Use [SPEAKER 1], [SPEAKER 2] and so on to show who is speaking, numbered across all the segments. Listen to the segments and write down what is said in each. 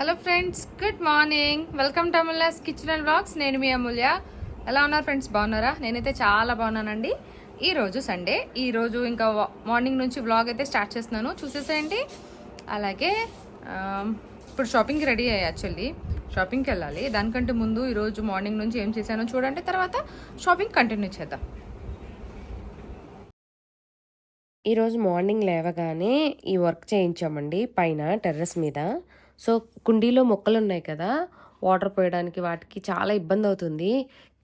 [SPEAKER 1] Hello friends good morning welcome to Amulya's kitchen and vlogs నేను మీ అమూల్య. ఎలా ఉన్నారు ఫ్రెండ్స్ బాగున్నారా? నేనైతే చాలా బాగున్నానండి. ఈరోజు సండే ఈరోజు ఇంకా మార్నింగ్ నుంచి వ్లాగ్ అయితే స్టార్ట్ చేస్తున్నాను. చూసేసేయండి. అలాగే ఇప్పుడు షాపింగ్కి రెడీ అయ్యాయి యాక్చువల్లీ షాపింగ్కి వెళ్ళాలి. దానికంటే ముందు ఈరోజు మార్నింగ్ నుంచి ఏం చేశానో చూడండి. తర్వాత షాపింగ్ కంటిన్యూ చేద్దాం.
[SPEAKER 2] ఈరోజు మార్నింగ్ లేవగానే ఈ వర్క్ చేయించామండి. పైన టెర్రస్ మీద. సో కుండీలో మొక్కలు ఉన్నాయి కదా వాటర్ పోయడానికి వాటికి చాలా ఇబ్బంది అవుతుంది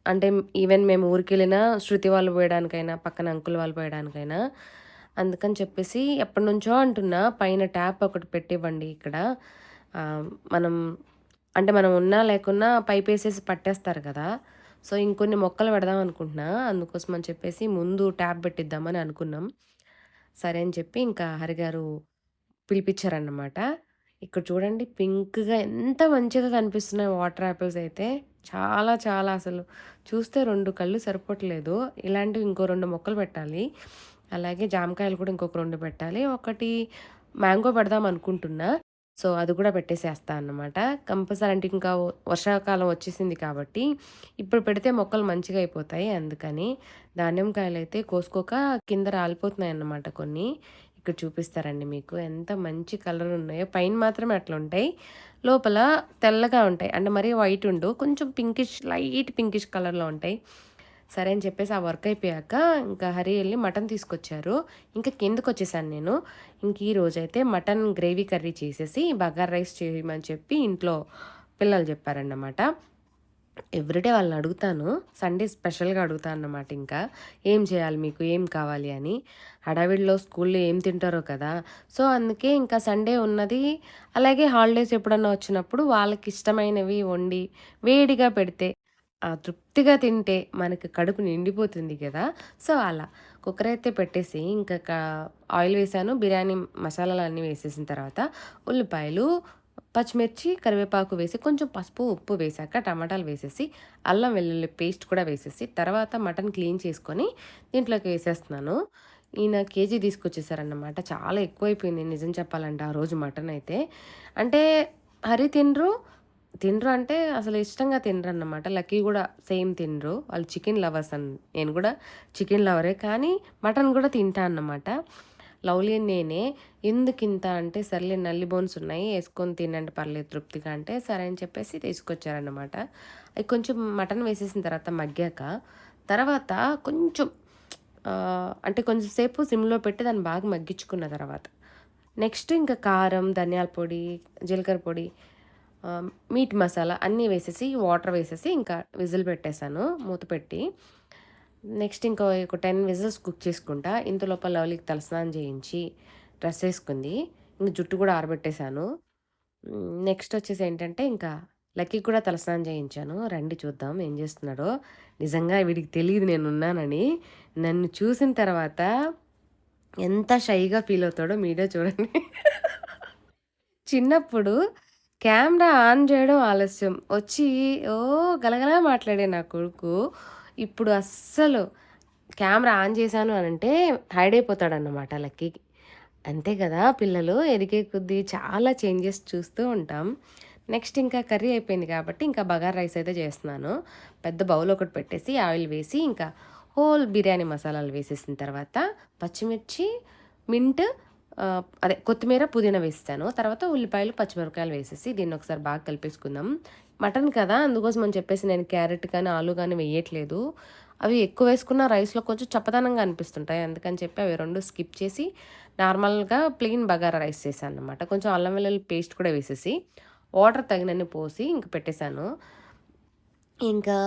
[SPEAKER 2] అంటే ఈవెన్ మేము ఊరికి వెళ్ళినా శృతి వాళ్ళు పోయడానికైనా పక్కన అంకుల్ వాళ్ళు పోయడానికైనా. అందుకని చెప్పేసి ఎప్పటి నుంచో అంటున్నా పైన ట్యాప్ ఒకటి పెట్టివ్వండి ఇక్కడ. మనం అంటే మనం ఉన్నా లేకున్నా పైప్ వేసేసి పట్టేస్తారు కదా. సో ఇంకొన్ని మొక్కలు పెడదాం అనుకుంటున్నా. అందుకోసం అని చెప్పేసి ముందు ట్యాప్ పెట్టిద్దామని అనుకున్నాం. సరే అని చెప్పి ఇంకా హరిగారు పిలిపించారన్నమాట. ఇక్కడ చూడండి పింక్గా ఎంత మంచిగా కనిపిస్తున్నాయి వాటర్ యాపిల్స్ అయితే. చాలా చాలా అసలు. చూస్తే రెండు కళ్ళు సరిపోవట్లేదు. ఇలాంటివి ఇంకో రెండు మొక్కలు పెట్టాలి. అలాగే జామకాయలు కూడా ఇంకొక రెండు పెట్టాలి. ఒకటి మ్యాంగో పెడదాం అనుకుంటున్నా. సో అది కూడా పెట్టేసేస్తా అన్నమాట. కంపల్సరీ అంటే ఇంకా వర్షాకాలం వచ్చేసింది కాబట్టి ఇప్పుడు పెడితే మొక్కలు మంచిగా అయిపోతాయి అందుకని. ధాన్యంకాయలు అయితే కోసుకోక కింద రాలిపోతున్నాయి అన్నమాట కొన్ని. ఇక్కడ చూపిస్తారండి మీకు. ఎంత మంచి కలర్ ఉన్నాయో. పైన మాత్రమే అట్లా ఉంటాయి లోపల తెల్లగా ఉంటాయి. అంటే మరీ వైట్ ఉండు. కొంచెం పింకిష్ లైట్ పింకిష్ కలర్లో ఉంటాయి. సరే అని చెప్పేసి ఆ వర్క్ అయిపోయాక ఇంకా హరి వెళ్ళి మటన్ తీసుకొచ్చారు. ఇంకా కిందకు వచ్చేసాను నేను. ఇంక ఈ రోజైతే మటన్ గ్రేవీ కర్రీ చేసేసి బగార్ రైస్ చేయమని చెప్పి ఇంట్లో పిల్లలు చెప్పారన్నమాట. ఎవ్రీడే వాళ్ళని అడుగుతాను. సండే స్పెషల్గా అడుగుతాను అన్నమాట ఇంకా. ఏం చేయాలి మీకు? ఏం కావాలి అని. హడావిడిలో స్కూల్లో ఏం తింటారో కదా. సో అందుకే ఇంకా సండే ఉన్నది. అలాగే హాలిడేస్ ఎప్పుడన్నా వచ్చినప్పుడు వాళ్ళకి ఇష్టమైనవి వండి వేడిగా పెడితే తృప్తిగా తింటే మనకి కడుపు నిండిపోతుంది కదా. సో అలా. కుక్కర్ అయితే పెట్టేసి ఇంకా క- ఆయిల్ వేసాను బిర్యానీ మసాలాలు అన్నీ వేసేసిన తర్వాత ఉల్లిపాయలు పచ్చిమిర్చి కరివేపాకు వేసి కొంచెం పసుపు ఉప్పు వేసాక టమాటాలు వేసేసి అల్లం వెల్లుల్లి పేస్ట్ కూడా వేసేసి తర్వాత మటన్ క్లీన్ చేసుకొని దీంట్లోకి వేసేస్తున్నాను. ఈయన కేజీ తీసుకొచ్చేసారన్నమాట. చాలా ఎక్కువైపోయింది నిజం చెప్పాలంటే ఆ రోజు మటన్ అయితే. అంటే హరి తినరు తినరు అంటే అసలు ఇష్టంగా తినరు అన్నమాట లక్కీ కూడా సేమ్ తినరు. వాళ్ళు చికెన్ లవర్స్ అని నేను కూడా చికెన్ లవరే కానీ మటన్ కూడా తింటా అన్నమాట. లవ్లీ నేనే. ఎందుకు ఇంత అంటే సర్లే నల్లి బోన్స్ ఉన్నాయి వేసుకొని తినండి పర్లేదు తృప్తిగా అంటే సరే అని చెప్పేసి తీసుకొచ్చారనమాట అది కొంచెం మటన్ వేసేసిన తర్వాత మగ్గాక తర్వాత కొంచెం అంటే కొంచెం సేపు సిమ్లో పెట్టి దాన్ని బాగా మగ్గించుకున్న తర్వాత నెక్స్ట్ ఇంకా కారం ధనియాల పొడి జీలకర్ర పొడి మీట్ మసాలా అన్నీ వేసేసి వాటర్ వేసేసి ఇంకా విజిల్ పెట్టేశాను మూత పెట్టి. నెక్స్ట్ ఇంకో ఒక టెన్ విజిల్స్ కుక్ చేసుకుంటా. ఇంత లోపల లవ్లీకి తలస్నానం చేయించి డ్రెస్ వేసుకుంది. ఇంక జుట్టు కూడా ఆరబెట్టేశాను. నెక్స్ట్ వచ్చేసి ఏంటంటే ఇంకా లక్కీ కూడా తలస్నానం చేయించాను. రండి చూద్దాం ఏం చేస్తున్నాడో. నిజంగా వీడికి తెలియదు నేను ఉన్నానని. నన్ను చూసిన తర్వాత ఎంత షైగా ఫీల్ అవుతాడో మీరే చూడండి. చిన్నప్పుడు కెమెరా ఆన్ చేయడం ఆలస్యం. వచ్చి ఓ గలగలా మాట్లాడే నా కొడుకు ఇప్పుడు అస్సలు కెమెరా ఆన్ చేశాను అని అంటే హైడ్ అయిపోతాడన్నమాట లక్కీకి అంతే కదా పిల్లలు ఎదిగే కొద్దీ చాలా చేంజెస్ చూస్తూ ఉంటాం. నెక్స్ట్ ఇంకా కర్రీ అయిపోయింది కాబట్టి ఇంకా బగార్ రైస్ అయితే చేస్తున్నాను. పెద్ద బౌల్ ఒకటి పెట్టేసి ఆయిల్ వేసి ఇంకా హోల్ బిర్యానీ మసాలాలు వేసేసిన తర్వాత పచ్చిమిర్చి మింట్ అదే కొత్తిమీర పుదీనా వేస్తాను తర్వాత ఉల్లిపాయలు పచ్చిమిరపకాయలు వేసేసి దీన్ని ఒకసారి బాగా కలిపేసుకుందాం. మటన్ కదా అందుకోసం అని చెప్పేసి నేను క్యారెట్ కానీ ఆలు కానీ వేయట్లేదు. అవి ఎక్కువ వేసుకున్న రైస్లో కొంచెం చప్పదనంగా అనిపిస్తుంటాయి. అందుకని చెప్పి అవి రెండు స్కిప్ చేసి నార్మల్గా ప్లెయిన్ బగారా రైస్ చేశాను అనమాట కొంచెం అల్లం వెల్లుల్లి పేస్ట్ కూడా వేసేసి వాటర్ తగినన్ని పోసి ఇంక పెట్టేశాను. ఇంకా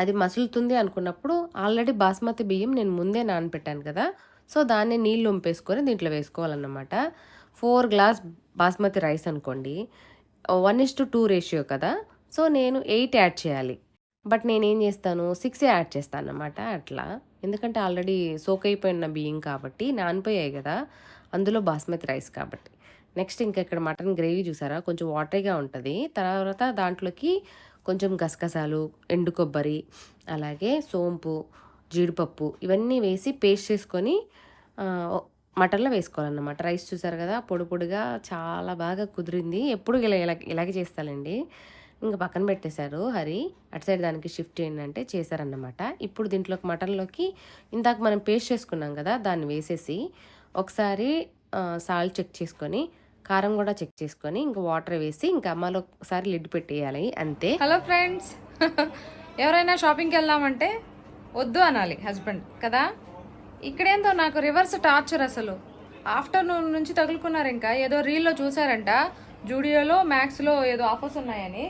[SPEAKER 2] అది మసులుతుంది అనుకున్నప్పుడు ఆల్రెడీ బాస్మతి బియ్యం నేను ముందే నానబెట్టాను కదా సో దాన్ని నీళ్ళు ఉంపేసుకొని దీంట్లో వేసుకోవాలన్నమాట. ఫోర్ గ్లాస్ బాస్మతి రైస్ అనుకోండి. One is to two ratio కదా. సో నేను ఎయిట్ యాడ్ చేయాలి. బట్ నేనేం చేస్తాను? సిక్స్ యాడ్ చేస్తాను అన్నమాట అట్లా. ఎందుకంటే ఆల్రెడీ సోక్ అయిపోయిన బియ్యం కాబట్టి నానిపోయాయి కదా. అందులో బాస్మతి రైస్ కాబట్టి. నెక్స్ట్ ఇంకా ఇక్కడ మటన్ గ్రేవీ చూసారా? కొంచెం వాటరీగా ఉంటుంది. తర్వాత దాంట్లోకి కొంచెం గసగసాలు ఎండు కొబ్బరి అలాగే సోంపు జీడిపప్పు ఇవన్నీ వేసి పేస్ట్ చేసుకొని మటన్లో వేసుకోవాలన్నమాట. రైస్ చూసారు కదా పొడి పొడిగా చాలా బాగా కుదిరింది. ఎప్పుడు ఇలా ఇలా ఇలాగే చేస్తానండి ఇంకా పక్కన పెట్టేశారు హరి. అటు సైడ్ దానికి షిఫ్ట్ ఏంటంటే చేశారన్నమాట. ఇప్పుడు దీంట్లోకి మటన్లోకి ఇందాక మనం పేస్ట్ చేసుకున్నాం కదా దాన్ని వేసేసి ఒకసారి సాల్ట్ చెక్ చేసుకొని కారం కూడా చెక్ చేసుకొని ఇంకా వాటర్ వేసి ఇంకా అమ్మలో ఒకసారి లిడ్ పెట్టేయాలి అంతే.
[SPEAKER 1] Hello friends. ఎవరైనా షాపింగ్కి వెళ్దామంటే వద్దు అనాలి హస్బెండ్ కదా? ఇక్కడేందో నాకు రివర్స్ టార్చర్ అసలు. ఆఫ్టర్నూన్ నుంచి తగులుకున్నారు ఇంకా ఏదో రీల్లో చూసారంట జూడియోలో మ్యాక్స్లో ఏదో ఆఫర్స్ ఉన్నాయని.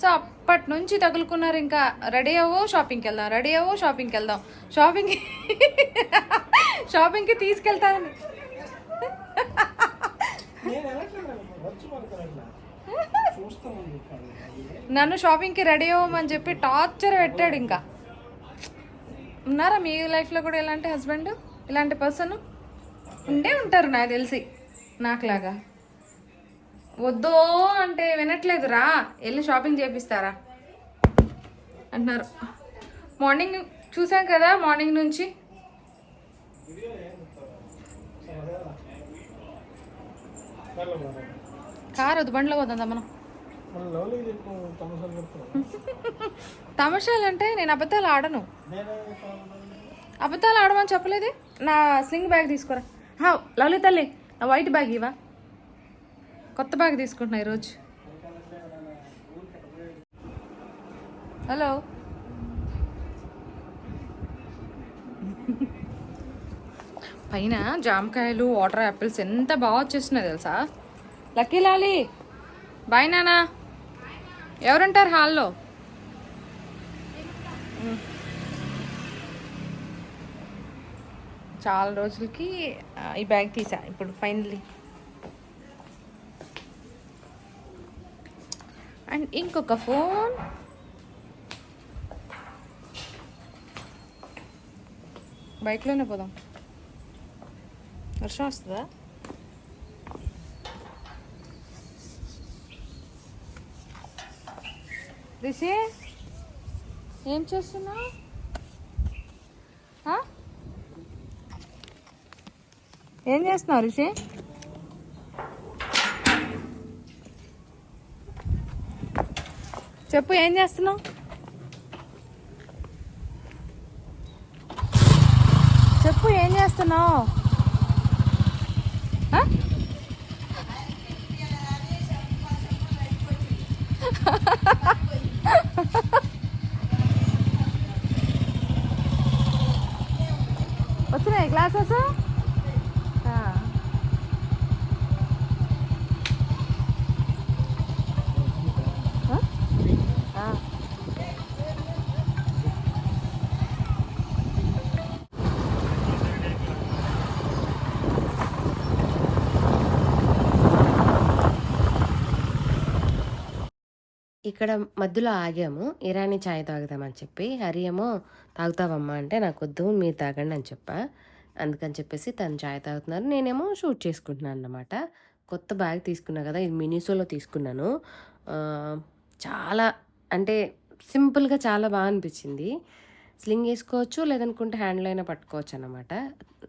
[SPEAKER 1] సో అప్పటి నుంచి తగులుకున్నారు ఇంకా రెడీ అవ్వో షాపింగ్కి వెళ్దాం రెడీ అవ్వో షాపింగ్కి వెళ్దాం. షాపింగ్ షాపింగ్కి
[SPEAKER 3] చూస్తామని చెప్పాను
[SPEAKER 1] నన్ను షాపింగ్కి రెడీ అవ్వమని చెప్పి టార్చర్ పెట్టాడు ఇంకా ఉన్నారా మీ లైఫ్లో కూడా ఇలాంటి హస్బెండ్? ఇలాంటి పర్సన్? ఉండే ఉంటారు నాకు తెలిసి నాకులాగా. వద్దో అంటే వినట్లేదు రా. వెళ్ళి షాపింగ్ చేపిస్తారా? అంటున్నారు. మార్నింగ్ చూసాం కదా మార్నింగ్ నుంచి. కారు వద్దు బండిలో పోతుందా మనం తమాషాలు అంటే నేను అబద్ధాలు ఆడను. అబద్ధాలు ఆడమని చెప్పలేదే. నా స్లింగ్ బ్యాగ్ తీసుకురా. హా, లవ్లీ తల్లి నా వైట్ బ్యాగ్ ఇవా కొత్త బ్యాగ్ తీసుకుంటున్నా ఈరోజు. హలో. పైన జామకాయలు వాటర్ యాపిల్స్ ఎంత బాగా వచ్చేస్తున్నాయి తెలుసా? లక్కీ లాలి. బాయ్ నానా. ఎవరుంటారు హాల్లో? చాలా రోజులకి ఈ బ్యాగ్ తీసా ఇప్పుడు ఫైనల్లీ. అండ్ ఇంకొక ఫోన్. బైక్లోనే పోదాం. వర్షం వస్తుందా? రిషి? ఏం చేస్తున్నావు? ఏం చేస్తున్నావు రిషి? చెప్పు ఏం చేస్తున్నావు? చెప్పు ఏం చేస్తున్నావు? ఆ?
[SPEAKER 2] ఇక్కడ మధ్యలో ఆగాము. ఇరానీ చాయ్ తాగుదామని చెప్పి హరి ఏమో తాగుతావమ్మా అంటే నాకు వద్దు మీరు తాగండి అని చెప్పా. అందుకని చెప్పేసి తను చాయ్ తాగుతున్నారు నేనేమో షూట్ చేసుకుంటున్నాను అన్నమాట. కొత్త బ్యాగ్ తీసుకున్నా కదా ఇది మినిసోలో తీసుకున్నాను. చాలా అంటే సింపుల్గా చాలా బాగా అనిపించింది. స్లింగ్ వేసుకోవచ్చు లేదనుకుంటే హ్యాండ్లో అయినా పట్టుకోవచ్చు అనమాట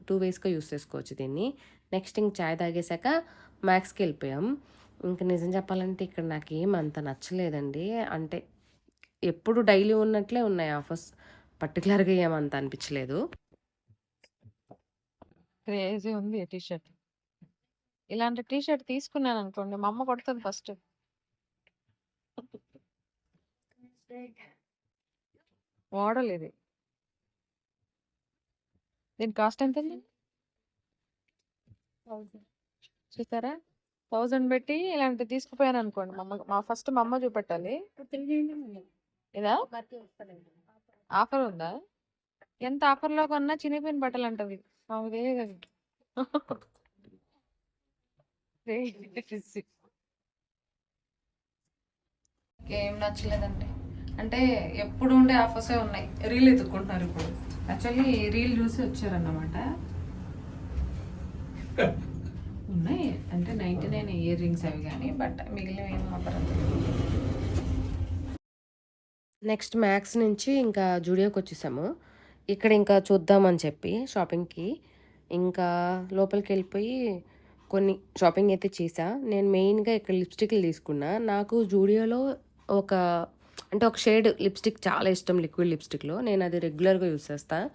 [SPEAKER 2] టూ వేస్గా యూస్ చేసుకోవచ్చు దీన్ని. నెక్స్ట్ ఇంక చాయ్ తాగేశాక మ్యాక్స్కి వెళ్ళిపోయాం. ఇంక నిజం చెప్పాలంటే ఇక్కడ నాకు ఏం అంత నచ్చలేదండి. అంటే ఎప్పుడు డైలీ ఉన్నట్లే ఉన్నాయి ఆఫర్స్. పర్టికులర్గా ఏమంత అనిపించలేదు.
[SPEAKER 1] క్రేజీ ఉంది టీ షర్ట్ ఇలాంటి టీ షర్ట్ తీసుకున్నాను అనుకోండి మా అమ్మ కొడుతుంది ఫస్ట్. మోడల్ ఇది. దీని కాస్ట్ ఎంత చూసారా? థౌజండ్ పెట్టి ఇలాంటివి తీసుకుపోయాను అనుకోండి మా అమ్మ మా ఫస్ట్ మా అమ్మ చూపెట్టాలి. ఇదా? ఆఫర్ ఉందా? ఎంత ఆఫర్లో కొన్నా చినిపోయిన బట్టలు అంటది. ఏం నచ్చలేదండి. అంటే ఎప్పుడు ఉండే ఆఫర్సే ఉన్నాయి. రీల్ ఎత్తుక్కుంటున్నారు ఇప్పుడు. యాక్చువల్లీ రీల్ చూసి వచ్చారన్నమాట. ఉన్నాయి. అంటే నైంటీ నైన్ ఇయర్ రింగ్స్ అవి కానీ బట్ మిగిలిన ఏం ఆఫర్
[SPEAKER 2] నెక్స్ట్ మ్యాక్స్ నుంచి ఇంకా జూడియోకి వచ్చేసాము. ఇక్కడ ఇంకా చూద్దామని చెప్పి షాపింగ్కి ఇంకా లోపలికి వెళ్ళిపోయి కొన్ని షాపింగ్ అయితే చేసా నేను మెయిన్‌గా ఇక్కడ లిప్‌స్టిక్‌లు తీసుకున్నా. నాకు జూడియోలో ఒక అంటే ఒక షేడ్ లిప్‌స్టిక్ చాలా ఇష్టం లిక్విడ్ లిప్‌స్టిక్‌లో. నేను అది రెగ్యులర్‌గా యూజ్ చేస్తాను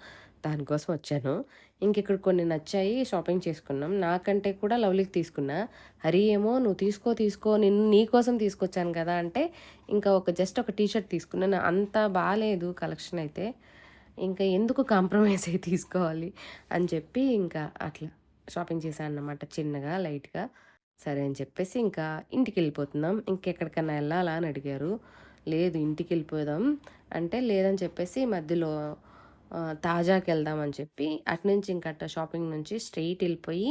[SPEAKER 2] దానికోసం వచ్చాను. ఇంకిక్కడ కొన్ని నచ్చాయి షాపింగ్ చేసుకున్నాం. నాకంటే కూడా లవ్లీకి తీసుకున్నా. హరి ఏమో "నువ్వు తీసుకో, తీసుకో నిన్ను నీకోసం తీసుకొచ్చాను కదా!" అంటే ఇంకా ఒక జస్ట్ ఒక టీ షర్ట్ తీసుకున్నాను. అంత బాగాలేదు కలెక్షన్ అయితే. ఇంకా ఎందుకు కాంప్రమైజ్ అయ్యి తీసుకోవాలి అని చెప్పి ఇంకా అట్లా షాపింగ్ చేశాను అనమాట చిన్నగా, లైట్‌గా. సరే అని చెప్పేసి ఇంకా ఇంటికెళ్ళిపోతున్నాం. ఇంకెక్కడికన్నా వెళ్ళాలా అని అడిగారు. లేదు ఇంటికెళ్ళిపోదాం అంటే లేదని చెప్పేసి మధ్యలో తాజాకి వెళ్దామని అని చెప్పి అటునుంచి ఇంక అట్ట షాపింగ్ నుంచి స్ట్రెయిట్ వెళ్ళిపోయి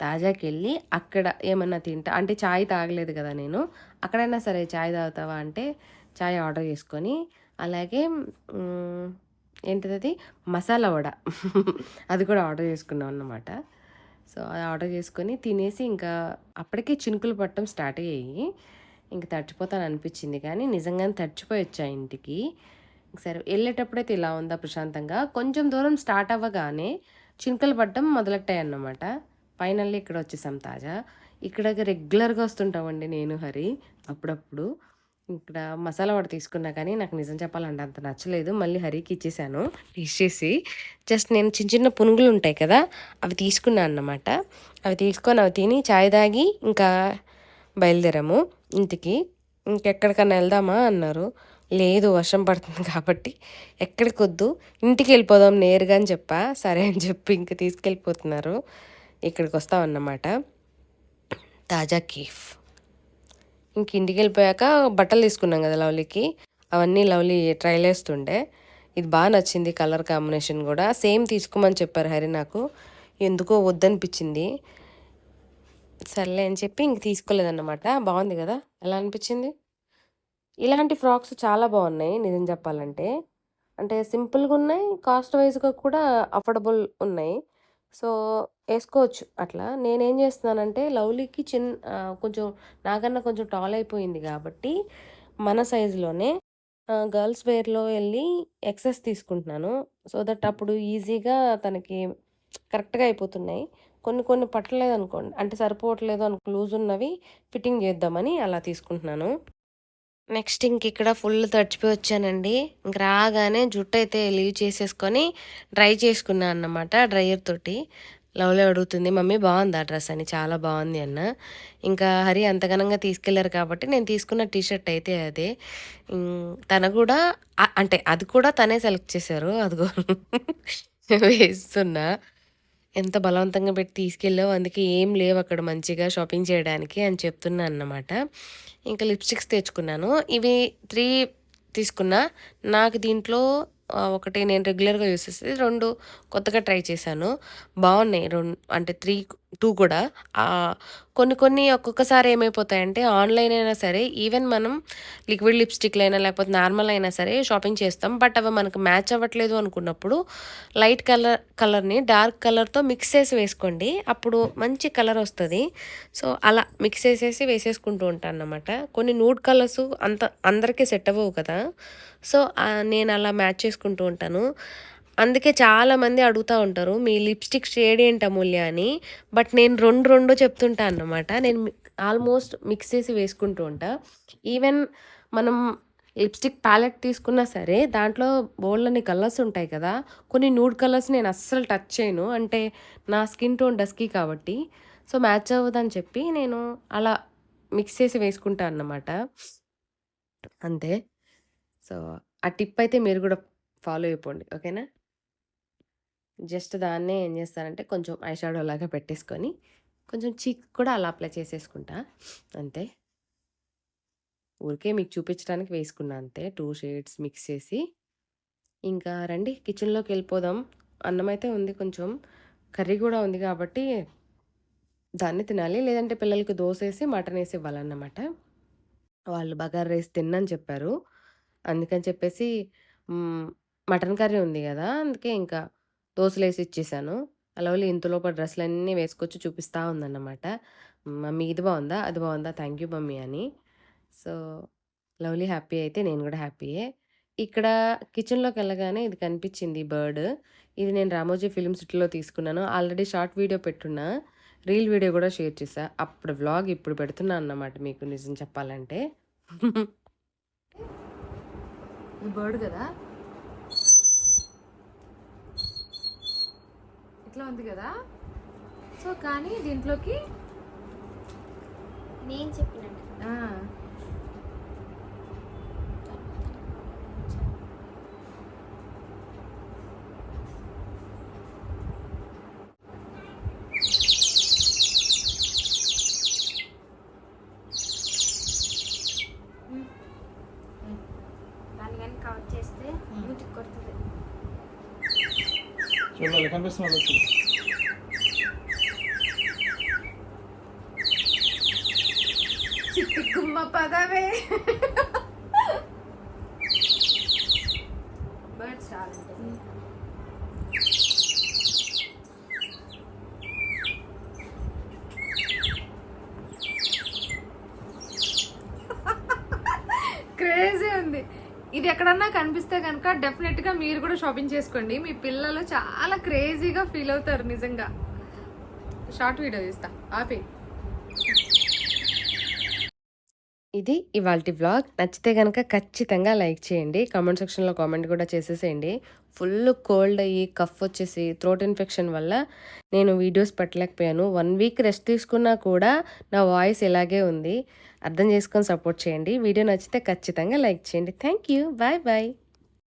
[SPEAKER 2] తాజాకి వెళ్ళి అక్కడ ఏమన్నా తింటా అంటే చాయ్ తాగలేదు కదా నేను. అక్కడైనా సరే చాయ్ తాగుతావా అంటే చాయ్ ఆర్డర్ చేసుకొని అలాగే ఏంటిది మసాలా వడ అది కూడా ఆర్డర్ చేసుకున్నాం అన్నమాట. సో, అది ఆర్డర్ చేసుకొని తినేసి ఇంకా అప్పటికే చినుకులు పట్టడం స్టార్ట్ అయ్యాయి. ఇంక తడిచిపోతాననిపించింది కానీ నిజంగానే తడిచిపోయి వచ్చా ఇంటికి. సరే వెళ్ళేటప్పుడైతే ఇలా ఉందా ప్రశాంతంగా కొంచెం దూరం స్టార్ట్ అవ్వగానే చినుకలు పట్టడం మొదలెట్టాయి అన్నమాట ఫైనల్లీ ఇక్కడ వచ్చేసాం తాజా. ఇక్కడ రెగ్యులర్‌గా వస్తుంటామండి నేను, హరి అప్పుడప్పుడు. ఇక్కడ మసాలా వాడు తీసుకున్నా కానీ నాకు నిజం చెప్పాలంటే అంత నచ్చలేదు. మళ్ళీ హరికి ఇచ్చేసాను ఇచ్చేసి చేసి. జస్ట్ నేను చిన్న చిన్న పునుగులు ఉంటాయి కదా! అవి తీసుకున్నాను అన్నమాట. అవి తీసుకొని అవి తిని చాయ్ తాగి ఇంకా బయలుదేరాము ఇంటికి. ఇంకెక్కడికన్నా వెళ్దామా అన్నారు. లేదు వర్షం పడుతుంది కాబట్టి ఎక్కడికొద్దు ఇంటికెళ్ళిపోదాం నేరుగా అని చెప్పా. సరే అని చెప్పి ఇంక తీసుకెళ్ళిపోతున్నారు. ఇక్కడికి వస్తామన్నమాట తాజా కేఫ్. ఇంక ఇంటికి వెళ్ళిపోయాక బట్టలు తీసుకున్నాం కదా లవ్లీకి. అవన్నీ లవ్లీ ట్రైల్ వేస్తుండే ఇది బాగా నచ్చింది కలర్ కాంబినేషన్ కూడా సేమ్ తీసుకోమని చెప్పారు హరి నాకు. ఎందుకో వద్దనిపించింది. సర్లే అని చెప్పి ఇంక తీసుకోలేదన్నమాట. బాగుంది కదా ఎలా అనిపించింది? ఇలాంటి ఫ్రాక్స్ చాలా బాగున్నాయి నిజం చెప్పాలంటే. అంటే సింపుల్గా ఉన్నాయి కాస్ట్ వైస్‌గా కూడా అఫోర్డబుల్ ఉన్నాయి. సో, వేసుకోవచ్చు అట్లా. నేనేం చేస్తున్నానంటే లవ్లీకి చిన్న కొంచెం నాకన్నా కొంచెం టాల్ అయిపోయింది కాబట్టి మన సైజులోనే గర్ల్స్ వేర్‌లో వెళ్ళి ఎక్సెస్ తీసుకుంటున్నాను. సో దట్ అప్పుడు ఈజీగా తనకి కరెక్ట్‌గా అయిపోతున్నాయి. కొన్ని కొన్ని పట్టలేదు అనుకోండి అంటే సరిపోవట్లేదు అనుకో లూజ్ ఉన్నవి ఫిట్టింగ్ చేద్దామని అలా తీసుకుంటున్నాను. నెక్స్ట్ ఇంకిక్కడ ఫుల్ తడిచిపోయి వచ్చానండి. ఇంక రాగానే జుట్టు అయితే లీవ్ చేసేసుకొని డ్రై చేసుకున్నాను అన్నమాట డ్రైయర్ తోటి. లవ్లీ అడుగుతుంది మమ్మీ బాగుంది ఆ డ్రెస్ అని. చాలా బాగుంది అన్న ఇంకా హరి అంతగనంగా తీసుకెళ్ళారు కాబట్టి నేను తీసుకున్న టీ షర్ట్ అయితే అదే. తన తను కూడా అంటే అది కూడా తనే సెలెక్ట్ చేశారు. అదిగో వేస్తున్నా. ఎంత బలవంతంగా పెట్టి తీసుకెళ్ళావు అందుకే ఏం లేవు అక్కడ మంచిగా షాపింగ్ చేయడానికి అని చెప్తున్నా అన్నమాట. ఇంకా లిప్‌స్టిక్స్ తెచ్చుకున్నాను. ఇవి త్రీ తీసుకున్నా. నాకు దీంట్లో ఒకటి నేను రెగ్యులర్‌గా యూస్ చేసేది. రెండు కొత్తగా ట్రై చేశాను. బాగున్నాయి రెండు అంటే త్రీ టూ కూడా. కొన్ని కొన్ని ఒక్కొక్కసారి ఏమైపోతాయంటే ఆన్‌లైన్ అయినా సరే ఈవెన్ మనం లిక్విడ్ లిప్‌స్టిక్‌లైనా లేకపోతే నార్మల్ అయినా సరే షాపింగ్ చేస్తాం. బట్ అవి మనకు మ్యాచ్ అవ్వట్లేదు అనుకున్నప్పుడు లైట్ కలర్ కలర్‌ని డార్క్ కలర్‌తో మిక్స్ చేసి వేసుకోండి. అప్పుడు మంచి కలర్ వస్తుంది సో, అలా మిక్స్ చేసేసి వేసేసుకుంటూ ఉంటాను అనమాట కొన్ని నూడ్ కలర్స్ అంత అందరికీ సెట్ అవ్వవు కదా! సో, నేను అలా మ్యాచ్ చేసుకుంటూ ఉంటాను. అందుకే చాలామంది అడుగుతూ ఉంటారు. మీ లిప్‌స్టిక్ షేడ్ ఏంటి అమూల్య అని. బట్ నేను 2, 2 చెప్తుంటా అన్నమాట. నేను ఆల్మోస్ట్ మిక్స్ చేసి వేసుకుంటూ ఉంటా. ఈవెన్ మనం లిప్‌స్టిక్ ప్యాలెట్ తీసుకున్నా సరే దాంట్లో బోలెడన్ని కలర్స్ ఉంటాయి కదా! కొన్ని న్యూడ్ కలర్స్ నేను అస్సలు టచ్ చేయను. అంటే నా స్కిన్ టోన్ డస్కీ కాబట్టి. సో, మ్యాచ్ అవ్వదని చెప్పి నేను అలా మిక్స్ చేసి వేసుకుంటా అన్నమాట. అంతే. సో, ఆ టిప్ అయితే మీరు కూడా ఫాలో అయిపోండి. ఓకేనా? జస్ట్ దాన్నే ఏం చేస్తానంటే కొంచెం ఐ షాడో లాగా పెట్టేసుకొని కొంచెం చీక్ కూడా అలా అప్లై చేసేసుకుంటా. అంతే. ఊరికే మీకు చూపించడానికి వేసుకున్నా అంతే. టూ షేడ్స్ మిక్స్ చేసి. ఇంకా రండి కిచెన్లోకి వెళ్ళిపోదాం అన్నం అయితే ఉంది కొంచెం. కర్రీ కూడా ఉంది కాబట్టి దాన్ని తినాలి. లేదంటే పిల్లలకి దోశ వేసి మటన్ వేసి ఇవ్వాలన్నమాట. వాళ్ళు బగారు రైస్ తిన్నని చెప్పారు. అందుకని చెప్పేసి మటన్ కర్రీ ఉంది కదా అందుకే ఇంకా దోసలేసి ఇచ్చేసాను. లవ్లీ ఇంతలోపు డ్రెస్సులన్నీ వేసుకొచ్చి చూపిస్తా ఉందన్నమాట. మమ్మీ ఇది బాగుందా అది బాగుందా థ్యాంక్ యూ మమ్మీ అని. సో, లవ్లీ హ్యాపీ అయితే నేను కూడా హ్యాపీయే. ఇక్కడ కిచెన్‌లోకి వెళ్ళగానే ఇది కనిపించింది బర్డ్. ఇది నేను 'రామోజీ ఫిలిం సిటీలో' తీసుకున్నాను. ఆల్రెడీ షార్ట్ వీడియో పెట్టున్నా. రీల్ వీడియో కూడా షేర్ చేశా. అప్పుడు వ్లాగ్ ఇప్పుడు పెడుతున్నా అన్నమాట మీకు నిజం చెప్పాలంటే.
[SPEAKER 1] బర్డ్ కదా ఇట్లా ఉంది కదా? సో కానీ దీంట్లోకి
[SPEAKER 4] నేను చెప్పినట్టు. దాన్ని కానీ కవర్ చేస్తే మూతికి కొడుతుంది.
[SPEAKER 3] చూడాలి కనిపిస్తున్నాడు వచ్చి
[SPEAKER 1] చిట్టి గుమ్మ పదవే
[SPEAKER 4] బర్డ్స్ రాలంటే
[SPEAKER 1] క్రేజీ ఉంది ఇది ఎక్కడన్నా కనిపిస్తే కనుక డెఫినెట్గా మీరు కూడా షాపింగ్ చేసుకోండి మీ పిల్లలు చాలా క్రేజీగా ఫీల్ అవుతారు నిజంగా షార్ట్ వీడియో తీస్తా ఆపి
[SPEAKER 2] ఇది ఇవాళ వ్లాగ్. నచ్చితే కనుక ఖచ్చితంగా లైక్ చేయండి. కామెంట్ సెక్షన్‌లో కామెంట్ కూడా చేసేసేయండి. ఫుల్ కోల్డ్ అయ్యి, కఫ్ వచ్చేసి, థ్రోట్ ఇన్ఫెక్షన్ వల్ల నేను వీడియోస్ పెట్టలేకపోయాను. వన్ వీక్ రెస్ట్ తీసుకున్నా కూడా నా వాయిస్ ఇలాగే ఉంది. అర్థం చేసుకొని సపోర్ట్ చేయండి. వీడియో నచ్చితే ఖచ్చితంగా లైక్ చేయండి. Thank you. Bye bye.